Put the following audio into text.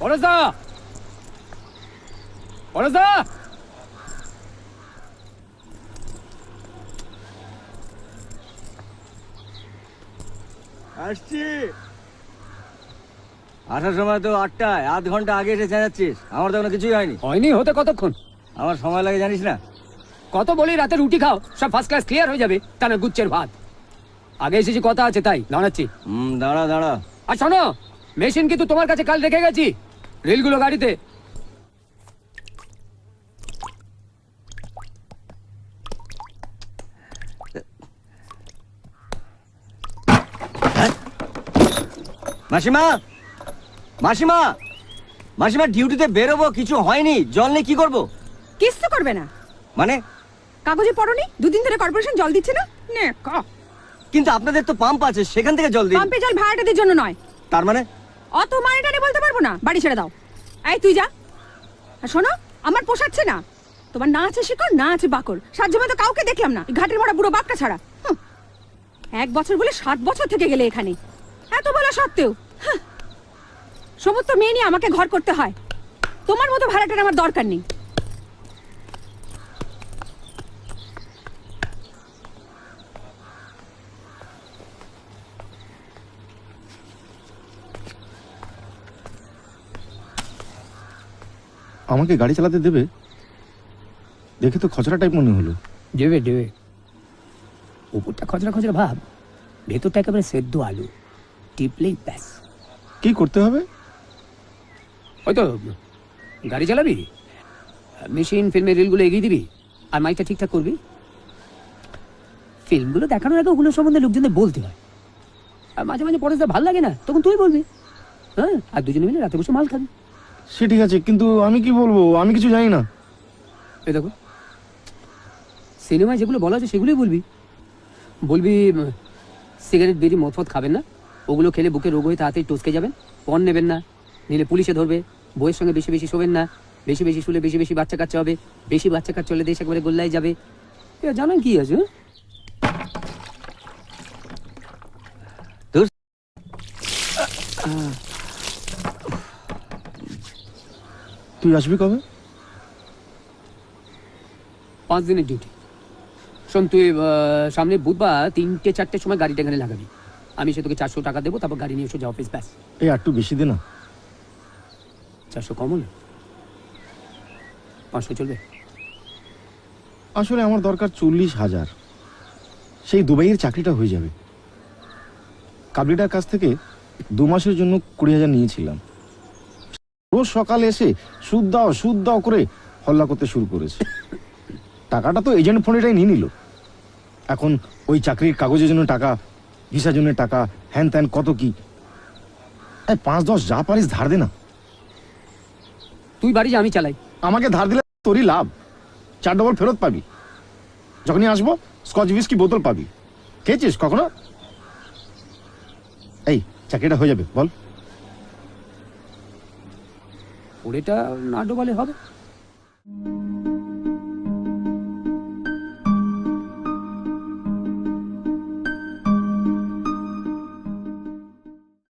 পরশদা পরশদা আসছি। আসার সময় তো আটটায় আধ ঘণ্টা আগে এসে চেঁচাচ্ছিস আমার তো কিছুই হয়নি। হয়নি হতে কতক্ষণ? আমার সময় লাগে জানিস না? কত বলি রাতে রুটি খাও সব ফার্স্ট ক্লাস ক্লিয়ার হয়ে যাবে তা না গুচ্ছের ভাত। আগে এসেছি কথা আছে তাই দাঁড়াচ্ছি হুম দাঁড়া দাঁড়া। আর শোনো মেশিন কিন্তু তোমার কাছে কাল রেখে গেছি। রিলগুলো গাড়িতে। মাসিমা মাসিমা মাসিমা ডিউটিতে বেরোবো কিছু হয়নি জল নিয়ে কি করব? কিচ্ছু করবে না। মানে? কাগজে পড়নি? দুদিন ধরে কর্পোরেশন জল দিচ্ছে না? নে কিন্তু আপনাদের তো পাম্প আছে সেখান থেকে জল দিন। পাম্পে জল ভাড়াটাদের জন্য নয়। তার মানে? অত টানে বলতে পারব না। বাড়ি ছেড়ে দাও। এই, তুই যা। আর শোনো, আমার পোষাচ্ছে না। তোমার না আছে শিকড়, না আছে বাকর সাহায্য মতো কাউকে দেখলাম না। ঘাটের মরা বুড়ো বাপটা ছাড়া। এক বছর বলে সাত বছর থেকে গেলে এখানে। এত বলা সত্ত্বেও। হাহ। সমস্ত মেয়ে নিয়ে আমাকে ঘর করতে হয়। তোমার মতো ভাড়াটার আমার দরকার নেই। আমাকে গাড়ি চালাতে দেবে? দেখে তো খচরা টাইপ মনে হলো। দেবে দেবে। উপরটা খচরা খচরা ভাব। ভেতরটা একেবারে সেদ্ধ আলু। টিপলেই ব্যাস। কি করতে হবে? হয়তো গাড়ি চালাবি? মেশিন ফিল্মের রিলগুলো এগিয়ে দিবি? আর মাইকটা ঠিকঠাক করবি? ফিল্মগুলো দেখানোর আগে ওগুলো সম্বন্ধে লোকজনদের বলতে হয়। আর মাঝে মাঝে পরে ভালো লাগে না তখন তুই বলবি। হ্যাঁ? আর দুজনে মিলে রাতে বসে মাল খাবি। সে ঠিক আছে কিন্তু আমি কি বলব? আমি কিছু জানি না। এই দেখো সিনেমায় যেগুলো বলা আছে সেগুলোই বলবি। বলবি সিগারেট বেরি মদ খাবেন না। ওগুলো খেলে বুকে রোগ হয়ে তাড়াতাড়ি টসকে যাবেন পণ নেবেন না। নিলে পুলিশে ধরবে বইয়ের সঙ্গে বেশি বেশি শোবেন না। বেশি বেশি শুলে বেশি বেশি বাচ্চা কাচ্চা হবে। বেশি বাচ্চা কাচ্চা হলে দেশ একবারে গোল্লায় যাবে। এ জানেন কি আছে হ্যাঁ? ধুর। তুই আসবি কবে? পাঁচ দিনের ডিউটি শোন তুই সামনে বুধবার তিনটে চারটের সময় গাড়িটা এখানে লাগাবি। আমি সে তোকে চারশো টাকা দেবো তারপর গাড়ি নিয়ে এসে সোজা অফিস ব্যাস। এই একটু বেশি দে না। চারশো কম হলো? পাঁচশো চলবে? আসলে আমার দরকার চল্লিশ হাজার। সেই দুবাইয়ের চাকরিটা হয়ে যাবে। কাবলিটার কাছ থেকে দু মাসের জন্য কুড়ি হাজার নিয়েছিলাম। রোজ সকালে এসে সুদ দাও সুদ দাও করে হল্লা করতে শুরু করেছে। টাকাটা তো এজেন্ট ফোনেটাই নিয়ে নিল। এখন ওই চাকরির কাগজের জন্য টাকা ভিসার জন্য টাকা হ্যান ত্যান কত কি? পাঁচ দশ যা পারিস ধার দে না। তুই বাড়ি যা আমি চালাই। আমাকে ধার দিলে তোরই লাভ। চার ডবল ফেরত পাবি। যখনই আসব স্কচ বিস্কি বোতল পাবি। খেয়েছিস কখনো? এই চাকরিটা হয়ে যাবে বল। ওরেটা না ডোবালে হবে।